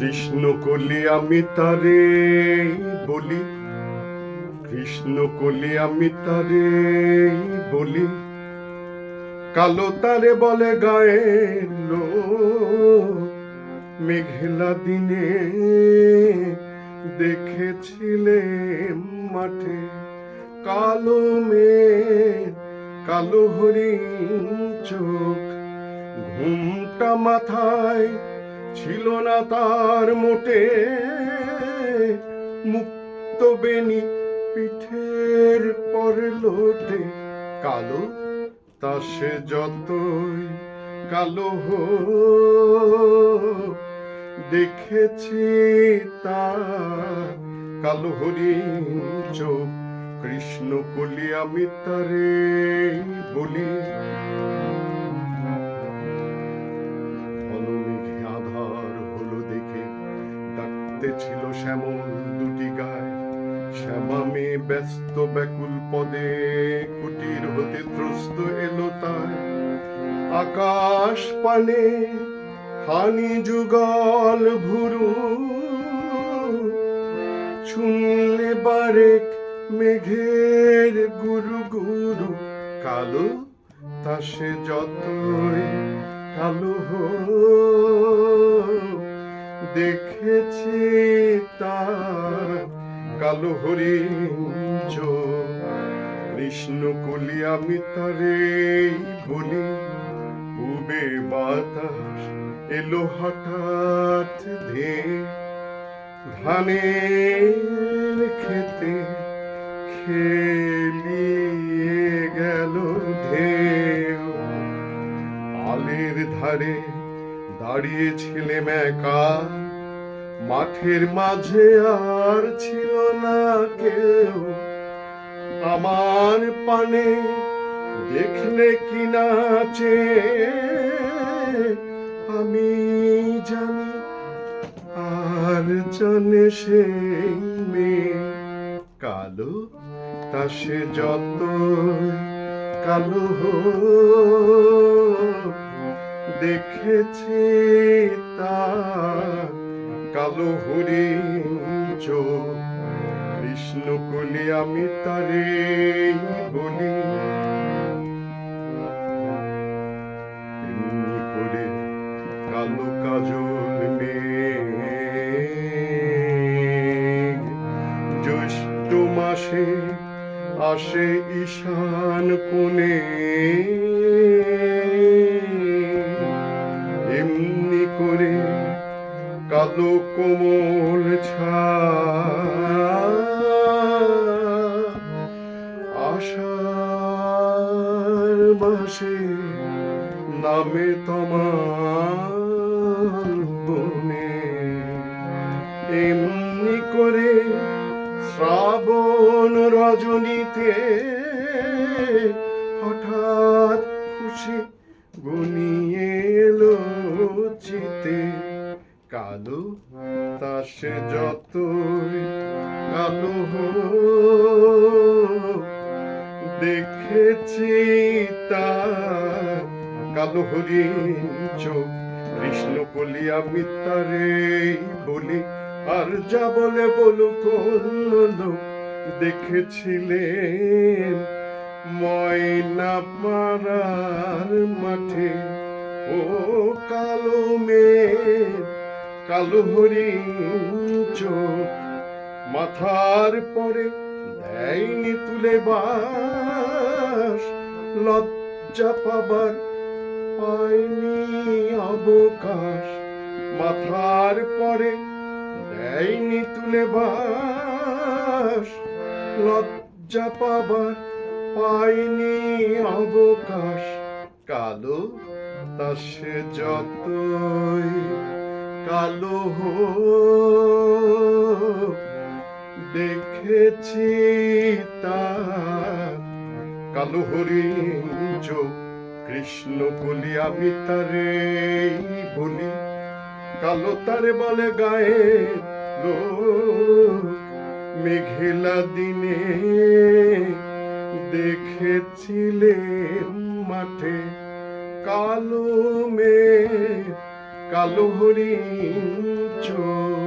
কৃষ্ণ কলি আমি তারে বলি। কৃষ্ণ কলি আমি তারে বলি। কালো তারে বলে গায়ের লোক, মেঘলা দিনে দেখেছিলে মাঠে। কালো মেঘ, কালো হরিণ চোখ, ঘুমটা মাথায় ছিল না তার মোটে মুক্ত বেনি পিঠের পর লোটে। কালো তা সে যতই কালো দেখেছি তা কালো হরিণ চোখ। কৃষ্ণ কলি আমি তারে বলি শ্যামল দুটি গায়। শ্যামা মেয়ে ব্যস্ত ব্যাকুল পদে কুটির হতে ত্রস্ত এলো তাই। আকাশ পানে হানি যুগল ভুরু। শুনলে বারেক মেঘের গুরু গুরু। কালো তা সে যতই কালো হো দেখেছি তার কালো হরি কৃষ্ণ কলি আমি তারে বলি, উবে বাতাস এলো হঠাৎ ধে ধানের খেতে খেলিয়ে গেল ঢেউ। আলের ধারে দাঁড়িয়েছিলেম একা। মাঠের মাঝে আর ছিল না কেউ। আমার পানে দেখলে কি নাচে? আমি জানি আর জানে সেই মেয়ে। কালো তা সে যত কালো হোক, দেখেছি তা কালো হরিণ চোখ, কৃষ্ণ কলি আমি তারে বলি করে কালো কাজল মেঘ, জ্যৈষ্ঠ মাসে আসে ঈশান কোণে। এমনি করে কালো কোমল আষাঢ় মাসে নামে তোমার বনে। এমনি করে শ্রাবণ রজনীতে হঠাৎ খুশি গুনিয়ে এলো চিতে কালো তা সে যতই কালো দেখেছি তা কালো হরিণ চোখ। কৃষ্ণ বলি আমি তারে বলি, আর যা বলে বলুক লোক। দেখেছিলেন ময়না পাড়ার মাঠে। ও কালো মেঘ কালো চোখ মাথার পরে দেয়নি তুলে বাস। লজ্জা পাবার পায়নি অবকাশ। মাথার পরে দেয়নি তুলে বাস। লজ্জা পাবার পায়নি অবকাশ। কালো তা সে যতই কালো দেখেছি তা। কালো হরিণ চোখ, কৃষ্ণ বলি আমি তারে বলি। কালো তারে বলে গায়ে মেঘেলা দিনে দেখেছিলেন মাঠে। কালো মেঘ কালো হরিণ চোখ